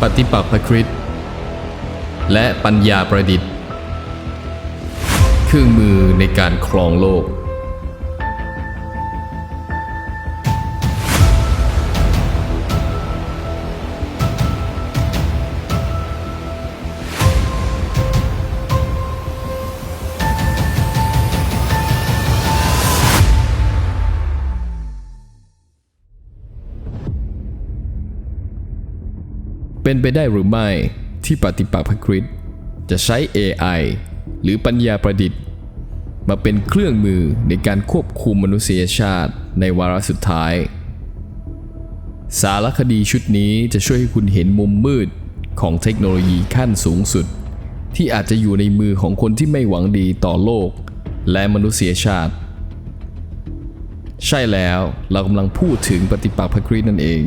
ปฏิปักษ์พระคริสต์และปัญญาประดิษฐ์ เครื่องมือในการครองโลก เป็นไปได้หรือไม่ที่ปฏิปักษ์พระคริสต์จะใช้ AI หรือปัญญาประดิษฐ์ มาเป็นเครื่องมือในการควบคุมมนุษยชาติในวาระสุดท้าย สารคดีชุดนี้จะช่วยให้คุณเห็นมุมมืดของเทคโนโลยีขั้นสูงสุด ที่อาจจะอยู่ในมือของคนที่ไม่หวังดีต่อโลก และมนุษยชาติ ใช่แล้วเรากำลังพูดถึงปฏิปักษ์พระคริสต์นั่นเอง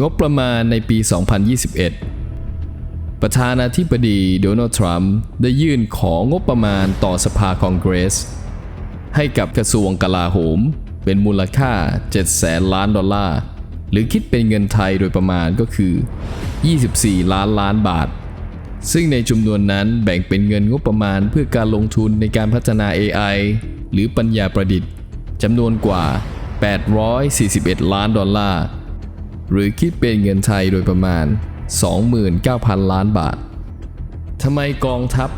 งบประมาณในปี 2021 ประธานาธิบดีโดนัลด์ทรัมป์ได้ยื่นของงบประมาณต่อสภาคองเกรส ให้กับกระทรวงกลาโหม เป็นมูลค่า 7 แสนล้านดอลลาร์ หรือคิดเป็นเงินไทยโดยประมาณก็คือ 24 ล้านล้านบาท ซึ่งในจำนวนนั้นแบ่งเป็นเงินงบประมาณเพื่อการลงทุนในการพัฒนา AI หรือปัญญาประดิษฐ์จำนวนกว่า 841 ล้านดอลลาร์ หรือคิดเป็นเงินไทยโดยประมาณ 29,000 ล้านบาททำไมกองทัพ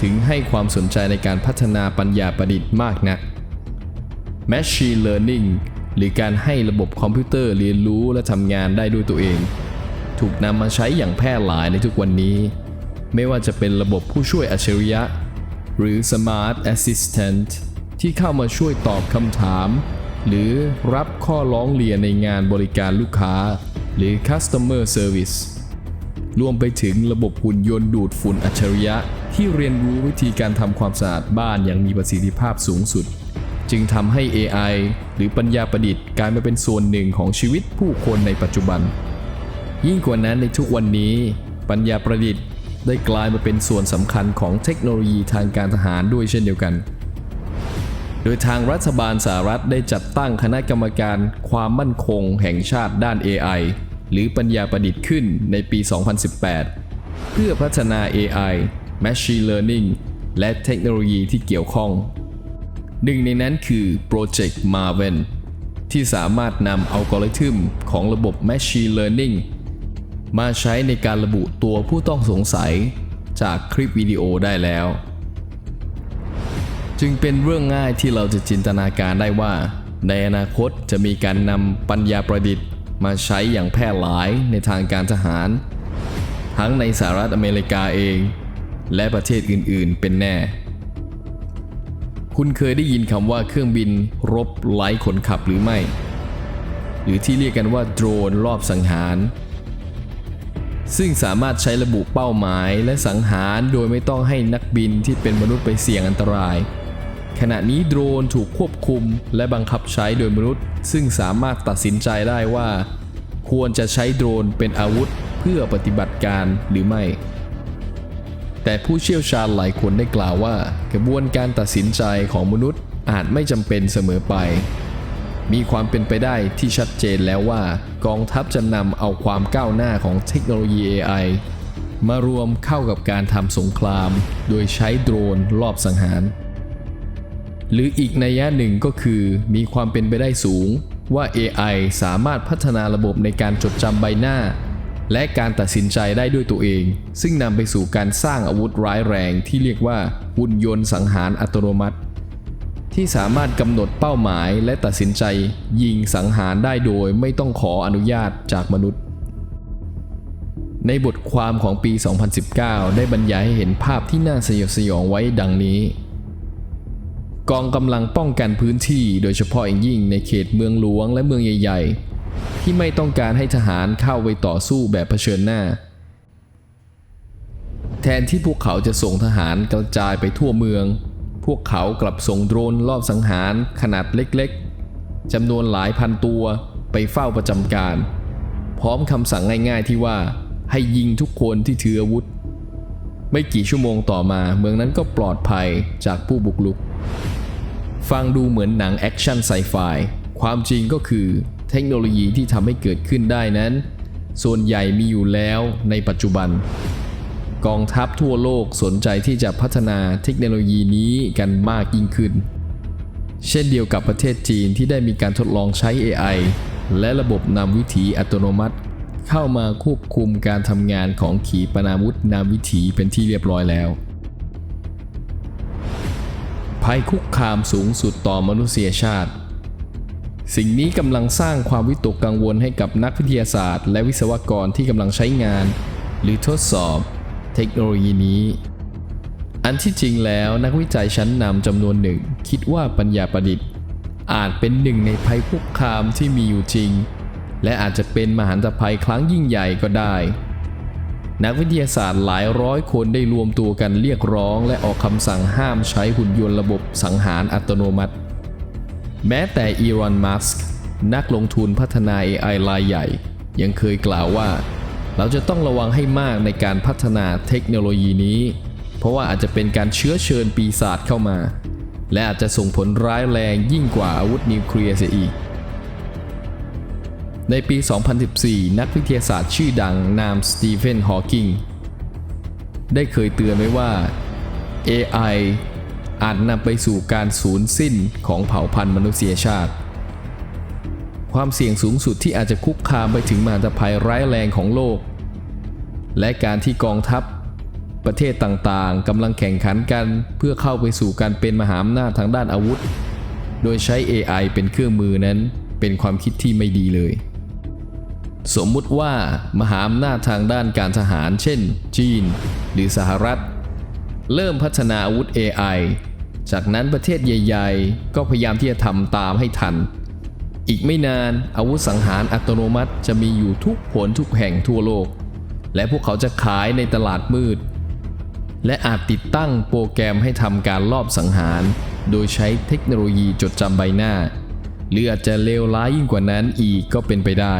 ถึงให้ความสนใจในการพัฒนาปัญญาประดิษฐ์มากนัก Machine Learning หรือการให้ระบบคอมพิวเตอร์เรียนรู้และทำงานได้ด้วยตัวเอง ถูกนำมาใช้อย่างแพร่หลายในทุกวันนี้ ไม่ว่าจะเป็นระบบผู้ช่วยอัจฉริยะ หรือ Smart Assistant ที่เข้ามาช่วยตอบคำถาม หรือรับข้อร้องเรียนในงานบริการลูกค้า หรือ Customer Service รวมไปถึงระบบหุ่นยนต์ดูดฝุ่นอัจฉริยะ ที่เรียนรู้วิธีการทำความสะอาดบ้านอย่างมีประสิทธิภาพสูงสุด จึงทำให้ AI หรือปัญญาประดิษฐ์กลายมาเป็นส่วนหนึ่งของชีวิตผู้คนในปัจจุบัน ยิ่งกว่านั้นในทุกวันนี้ ปัญญาประดิษฐ์ได้กลายมาเป็นส่วนสำคัญของเทคโนโลยีทางการทหารด้วยเช่นเดียวกัน โดยทางรัฐบาลสหรัฐได้จัดตั้งคณะกรรมการความมั่นคงแห่งชาติด้าน AI หรือปัญญาประดิษฐ์ขึ้นในปี 2018 เพื่อพัฒนา AI Machine Learning และเทคโนโลยีที่เกี่ยวข้อง หนึ่งในนั้นคือ Project Marvel ที่สามารถนำอัลกอริทึมของระบบ Machine Learning มาใช้ในการระบุตัวผู้ต้องสงสัยจากคลิปวิดีโอได้แล้ว จึงเป็นเรื่องง่ายที่เราจะจินตนาการได้ว่า ในอนาคตจะมีการนำปัญญาประดิษฐ์ มาใช้อย่างแพร่หลายในทางการทหาร ทั้งในสหรัฐอเมริกาเอง และประเทศอื่นๆ เป็นแน่ คุณเคยได้ยินคำว่าเครื่องบินรบไร้คนขับหรือไม่ หรือที่เรียกกันว่าโดรนรอบสังหารซึ่งสามารถใช้ระบุเป้าหมายและสังหารโดยไม่ต้องให้นักบินที่เป็นมนุษย์ไปเสี่ยงอันตราย ขณะนี้โดรนถูกควบคุมและบังคับใช้โดยมนุษย์ ซึ่งสามารถตัดสินใจได้ว่า ควรจะใช้โดรนเป็นอาวุธเพื่อปฏิบัติการหรือไม่ แต่ผู้เชี่ยวชาญหลายคนได้กล่าวว่า กระบวนการตัดสินใจของมนุษย์อาจไม่จำเป็นเสมอไป มีความเป็นไปได้ที่ชัดเจนแล้วว่า กองทัพจะนำเอาความก้าวหน้าของเทคโนโลยี AI มารวมเข้ากับการทำสงคราม โดยใช้โดรนรอบสังหาร หรืออีกนัยยะหนึ่งก็คือมีความเป็นไปได้สูง ว่า AI สามารถพัฒนาระบบในการจดจำใบหน้า และการตัดสินใจได้ด้วยตัวเอง ซึ่งนำไปสู่การสร้างอาวุธร้ายแรงที่เรียกว่าหุ่นยนต์สังหารอัตโนมัติ ที่สามารถกำหนดเป้าหมายและตัดสินใจ ยิงสังหารได้โดยไม่ต้องขออนุญาตจากมนุษย์ในบทความของปี 2019 ได้บรรยายให้เห็นภาพที่น่าสยดสยองไว้ดังนี้ กองกำลังป้องกันพื้นที่โดยเฉพาะอย่างยิ่งในเขตเมืองหลวงและเมืองใหญ่ ๆ ที่ไม่ต้องการให้ทหารเข้าไปต่อสู้แบบเผชิญหน้า แทนที่พวกเขาจะส่งทหารกระจายไปทั่วเมือง พวกเขากลับส่งโดรนรอบสังหารขนาดเล็กๆจำนวนหลายพันตัวไปเฝ้าประจำการ พร้อมคำสั่งง่ายๆที่ว่าให้ยิงทุกคนที่ถืออาวุธ ไม่กี่ชั่วโมงต่อมาเมืองนั้นก็ปลอดภัยจากผู้บุกรุก ฟังดูเหมือนหนังแอคชั่นไซไฟความจริงก็คือเทคโนโลยีที่ทำให้เกิดขึ้นได้นั้น ส่วนใหญ่มีอยู่แล้วในปัจจุบัน กองทัพทั่วโลกสนใจที่จะพัฒนาเทคโนโลยีนี้กันมากยิ่งขึ้น เช่นเดียวกับประเทศจีนที่ได้มีการทดลองใช้ AI และระบบนำวิถีอัตโนมัติ เข้ามาควบคุมการทำงานของขีปนาวุธนำวิถีเป็นที่เรียบร้อยแล้ว ภัยคุกคามสูงสุดต่อมนุษยชาติ สิ่งนี้กำลังสร้างความวิตกกังวลให้กับนักวิทยาศาสตร์ และวิศวกรที่กำลังใช้งาน หรือทดสอบ เทคโนโลยีนี้ อันที่จริงแล้วนักวิจัยชั้นนำจำนวนหนึ่ง คิดว่าปัญญาประดิษฐ์ อาจเป็นหนึ่งในภัยคุกคามที่มีอยู่จริง และอาจจะเป็นมหันตภัยครั้งยิ่งใหญ่ก็ได้ นักวิทยาศาสตร์หลายร้อยคนได้รวมตัวกันเรียกร้อง และออกคำสั่งห้ามใช้หุ่นยนต์ระบบสังหารอัตโนมัติ แม้แต่อีรอน มัสก์นักลงทุนพัฒนา AI รายใหญ่ ยังเคยกล่าวว่า เราจะต้องระวังให้มากในการพัฒนาเทคโนโลยีนี้ เพราะว่าอาจจะเป็นการเชื้อเชิญปีศาจเข้ามา และอาจจะส่งผลร้ายแรงยิ่งกว่าอาวุธนิวเคลียร์เสียอีก ในปี 2014 นักวิทยาศาสตร์ชื่อดังนามสตีเฟนฮอว์กิงได้เคยเตือนไว้ว่า AI อาจนำไปสู่การสูญสิ้นของเผ่าพันธุ์มนุษยชาติ ความเสี่ยงสูงสุดที่อาจจะคุกคามไปถึงมหันตภัยร้ายแรงของโลก และการที่กองทัพ ประเทศต่างๆกำลังแข่งขันกันเพื่อเข้าไปสู่การเป็นมหาอำนาจทางด้านอาวุธ โดยใช้ AI เป็นเครื่องมือนั้นเป็นความคิดที่ไม่ดีเลย สมมุติว่ามหาอำนาจทางด้านการทหาร เช่น จีน หรือสหรัฐ เริ่มพัฒนาอาวุธ AI จากนั้นประเทศใหญ่ ๆ ก็พยายามที่จะทำตามให้ทัน อีกไม่นานอาวุธสังหารอัตโนมัติจะมีอยู่ทุกผลทุกแห่งทั่วโลก และพวกเขาจะขายในตลาดมืด และอาจติดตั้งโปรแกรมให้ทำการลอบสังหาร โดยใช้เทคโนโลยีจดจำใบหน้า หรืออาจจะเลวร้ายยิ่งกว่านั้นอีกก็เป็นไปได้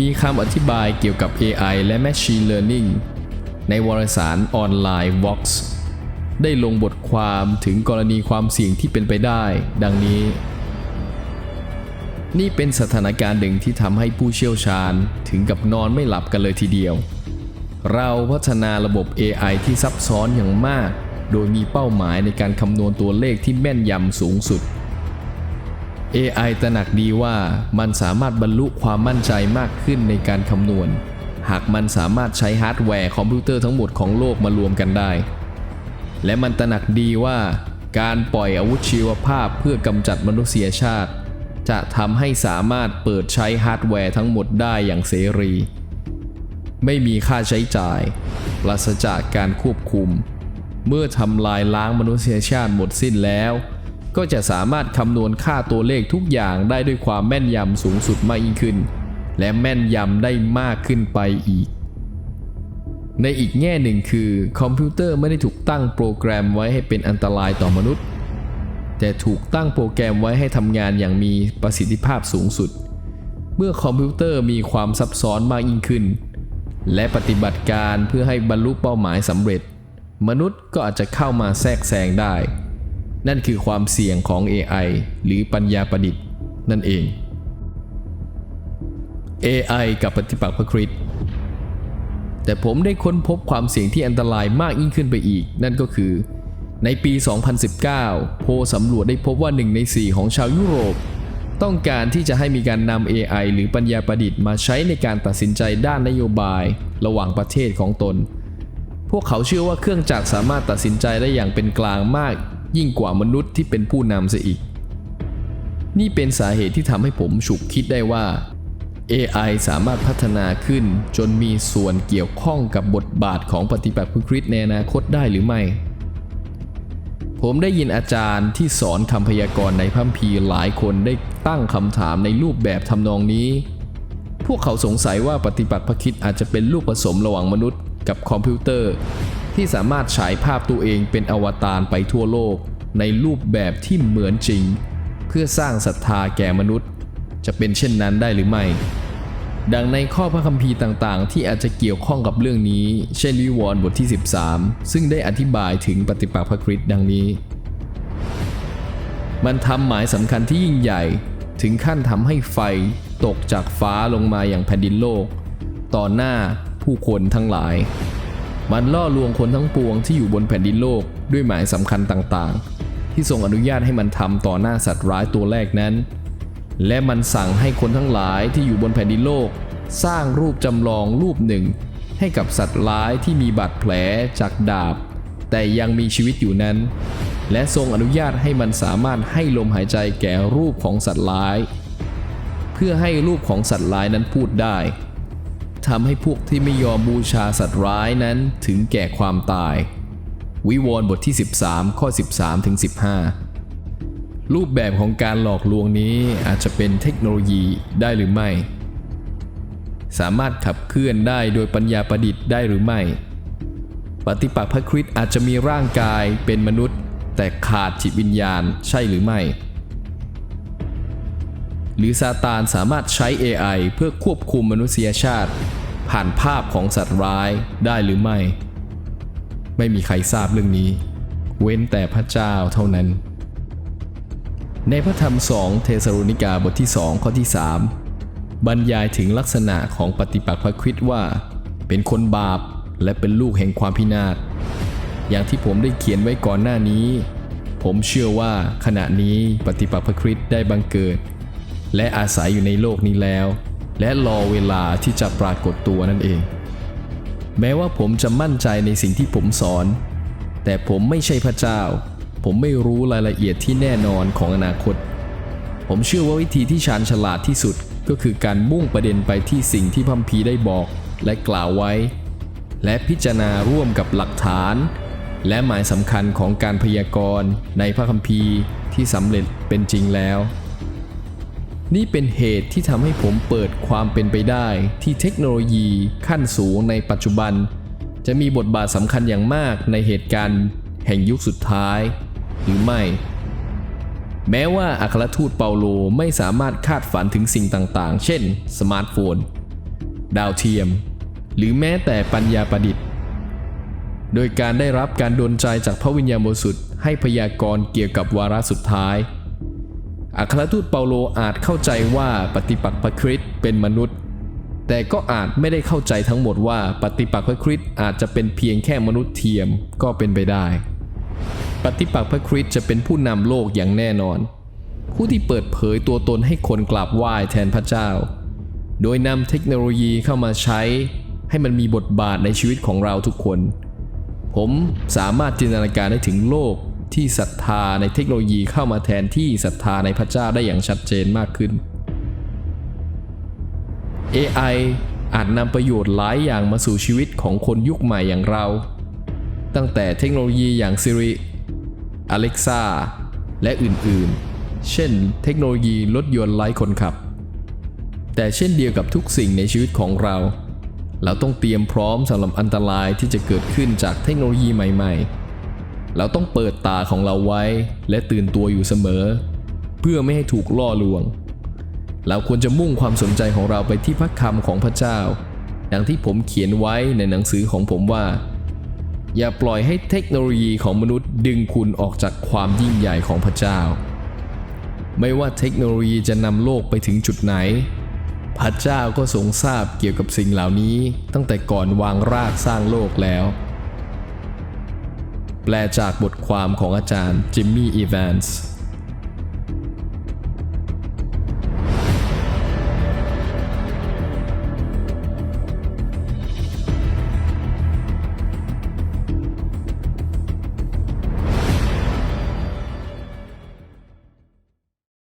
มีคำอธิบายเกี่ยวกับ AI และ Machine Learning ในวารสารออนไลน์ Vox ได้ลงบทความถึงกรณีความเสี่ยงที่เป็นไปได้ ดังนี้ นี่เป็นสถานการณ์หนึ่งที่ทำให้ผู้เชี่ยวชาญถึงกับนอนไม่หลับกันเลยทีเดียว เราพัฒนาระบบ AI ที่ซับซ้อนอย่างมาก โดยมีเป้าหมายในการคำนวณตัวเลขที่แม่นยำสูงสุด AI ตระหนักดีว่ามันสามารถบรรลุความมั่นใจมากขึ้นในการคำนวณ หากมันสามารถใช้ฮาร์ดแวร์คอมพิวเตอร์ทั้งหมดของโลกมารวมกันได้ และมันตระหนักดีว่า การปล่อยอาวุธชีวภาพเพื่อกำจัดมนุษยชาติ จะทำให้สามารถเปิดใช้ฮาร์ดแวร์ทั้งหมดได้อย่างเสรี ไม่มีค่าใช้จ่ายปราศจากการควบคุม เมื่อทำลายล้างมนุษยชาติหมดสิ้นแล้ว ก็จะสามารถคำนวณค่าตัวเลขทุกอย่างได้ด้วยความแม่นยำสูงสุดมากยิ่งขึ้น และแม่นยำได้มากขึ้นไปอีก ในอีกแง่หนึ่งคือ คอมพิวเตอร์ไม่ได้ถูกตั้งโปรแกรมไว้ให้เป็นอันตรายต่อมนุษย์ แต่ถูกตั้งโปรแกรมไว้ให้ทำงานอย่างมีประสิทธิภาพสูงสุด เมื่อคอมพิวเตอร์มีความซับซ้อนมากยิ่งขึ้น และปฏิบัติการเพื่อให้บรรลุเป้าหมายสำเร็จ มนุษย์ก็อาจจะเข้ามาแทรกแซงได้ นั่นคือความเสี่ยงของ AI หรือปัญญาประดิษฐ์นั่นเอง AI กับปฏิปักษ์พระคริสต์แต่ผมได้ค้นพบความเสี่ยงที่อันตรายมากยิ่งขึ้นไปอีก นั่นก็คือ ในปี 2019 โพสำรวจได้พบว่า 1 ใน 4 ของชาวยุโรป ต้องการที่จะให้มีการนำ AI หรือปัญญาประดิษฐ์มาใช้ในการตัดสินใจด้านนโยบาย ระหว่างประเทศของตน พวกเขาเชื่อว่าเครื่องจักรสามารถตัดสินใจได้อย่างเป็นกลางมาก ยิ่งกว่ามนุษย์ที่เป็นผู้นำเสียอีก นี่เป็นสาเหตุที่ทำให้ผมฉุกคิดได้ว่า AI สามารถพัฒนาขึ้นจนมีส่วนเกี่ยวข้องกับบทบาทของปฏิบัติพระคริสต์ในอนาคตได้หรือไม่ ผมได้ยินอาจารย์ที่สอนคำพยากรณ์ในพัมภีหลายคนได้ตั้งคำถามในรูปแบบทำนองนี้ พวกเขาสงสัยว่าปฏิบัติพระคริสต์อาจจะเป็นลูกผสมระหว่างมนุษย์กับคอมพิวเตอร์ ที่สามารถฉายภาพตัวเองเป็นอวตารไปทั่วโลก ในรูปแบบที่เหมือนจริง เพื่อสร้างศรัทธาแก่มนุษย์ จะเป็นเช่นนั้นได้หรือไม่ ดังในข้อพระคัมภีร์ต่างๆ ที่อาจจะเกี่ยวข้องกับเรื่องนี้ เช่นวิวรณ์บทที่ 13 ซึ่งได้อธิบายถึงปฏิปักษ์พระคริสต์ดังนี้ มันทำหมายสำคัญที่ยิ่งใหญ่ถึงขั้นทำให้ไฟตกจากฟ้าลงมาอย่างแผ่นดินโลก ต่อหน้าผู้คนทั้งหลาย มันล่อลวงคนทั้งปวงที่อยู่บนแผ่นดินโลกด้วยหมายสำคัญต่างๆ ที่ทรงอนุญาตให้มันทำต่อหน้าสัตว์ร้ายตัวแรกนั้น และมันสั่งให้คนทั้งหลายที่อยู่บนแผ่นดินโลก สร้างรูปจำลองรูปหนึ่ง ให้กับสัตว์ร้ายที่มีบาดแผลจากดาบ แต่ยังมีชีวิตอยู่นั้น และทรงอนุญาตให้มันสามารถให้ลมหายใจแก่รูปของสัตว์ร้าย เพื่อให้รูปของสัตว์ร้ายนั้นพูดได้ ทำให้พวกที่ไม่ยอมบูชาสัตว์ร้ายนั้นถึงแก่ความตาย วิวรณ์บทที่ 13 ข้อ 13ถึง15 รูปแบบของการหลอกลวงนี้อาจจะเป็นเทคโนโลยีได้หรือไม่ สามารถขับเคลื่อนได้โดยปัญญาประดิษฐ์ได้หรือไม่ ปฏิปักษ์พระคริสต์อาจจะมีร่างกายเป็นมนุษย์ แต่ขาดจิตวิญญาณใช่หรือไม่ หรือซาตานสามารถใช้ AI เพื่อควบคุมมนุษยชาติ ผ่านภาพของสัตว์ร้ายได้หรือไม่ ไม่มีใครทราบเรื่องนี้ เว้นแต่พระเจ้าเท่านั้น ในพระธรรมสองเทสโลนิกาบทที่2ข้อที่3บรรยายถึงลักษณะของปฏิปักษ์พระคริสต์ว่า เป็นคนบาปและเป็นลูกแห่งความพินาศอย่างที่ผมได้เขียนไว้ก่อนหน้านี้ ผมเชื่อว่าขณะนี้ปฏิปักษ์พระคริสต์ได้บังเกิด และอาศัยอยู่ในโลกนี้แล้ว และรอเวลาที่จะปรากฏตัวนั่นเอง แม้ว่าผมจะมั่นใจในสิ่งที่ผมสอน แต่ผมไม่ใช่พระเจ้า ผมไม่รู้รายละเอียดที่แน่นอนของอนาคต ผมเชื่อว่าวิธีที่ชาญฉลาดที่สุดก็คือการมุ่งประเด็นไปที่สิ่งที่พัมพีได้บอกและกล่าวไว้ และพิจารณาร่วมกับหลักฐาน และหมายสำคัญของการพยากรณ์ในพระคัมภีร์ที่สำเร็จเป็นจริงแล้ว นี่เป็นเหตุที่ทำให้ผมเปิดความเป็นไปได้ ที่เทคโนโลยีขั้นสูงในปัจจุบัน จะมีบทบาทสำคัญอย่างมากในเหตุการณ์แห่งยุคสุดท้าย หรือไม่ แม้ว่าอัครทูตเปาโลไม่สามารถคาดฝันถึงสิ่งต่างๆ เช่น สมาร์ทโฟน ดาวเทียม หรือแม้แต่ปัญญาประดิษฐ์ โดยการได้รับการดลใจจากพระวิญญาณบริสุทธิ์ให้พยากรณ์เกี่ยวกับวาระสุดท้าย อัครทูตเปาโลอาจเข้าใจว่าปฏิปักษ์พระคริสต์เป็นมนุษย์ แต่ก็อาจไม่ได้เข้าใจทั้งหมดว่าปฏิปักษ์พระคริสต์อาจจะเป็นเพียงแค่มนุษย์เทียมก็เป็นไปได้ ปฏิปักษ์พระคริสต์จะเป็นผู้นำโลกอย่างแน่นอน ผู้ที่เปิดเผยตัวตนให้คนกราบไหว้แทนพระเจ้า โดยนำเทคโนโลยีเข้ามาใช้ ให้มันมีบทบาทในชีวิตของเราทุกคน ผมสามารถจินตนาการได้ถึงโลก ที่ศรัทธาในเทคโนโลยีเข้ามาแทนที่ศรัทธาในพระเจ้าได้อย่างชัดเจนมากขึ้น AI อาจนำประโยชน์หลายอย่างมาสู่ชีวิตของคนยุคใหม่อย่างเรา ตั้งแต่เทคโนโลยีอย่าง Siri Alexa และอื่นๆ เช่น เทคโนโลยีรถยนต์ไร้คนขับ แต่เช่นเดียวกับทุกสิ่งในชีวิตของเรา เราต้องเตรียมพร้อมสำหรับอันตรายที่จะเกิดขึ้นจากเทคโนโลยีใหม่ ๆ เราต้องเปิดตาของเราไว้ และตื่นตัวอยู่เสมอ เพื่อไม่ให้ถูกล่อลวง เราควรจะมุ่งความสนใจของเราไปที่พระคำของพระเจ้าดังที่ผมเขียนไว้ในหนังสือของผมว่า อย่าปล่อยให้เทคโนโลยีของมนุษย์ดึงคุณออกจากความยิ่งใหญ่ของพระเจ้า ไม่ว่าเทคโนโลยีจะนำโลกไปถึงจุดไหน พระเจ้าก็ทรงทราบเกี่ยวกับสิ่งเหล่านี้ ตั้งแต่ก่อนวางรากสร้างโลกแล้ว แปลจากบทความของอาจารย์จิมมี่อีแวนส์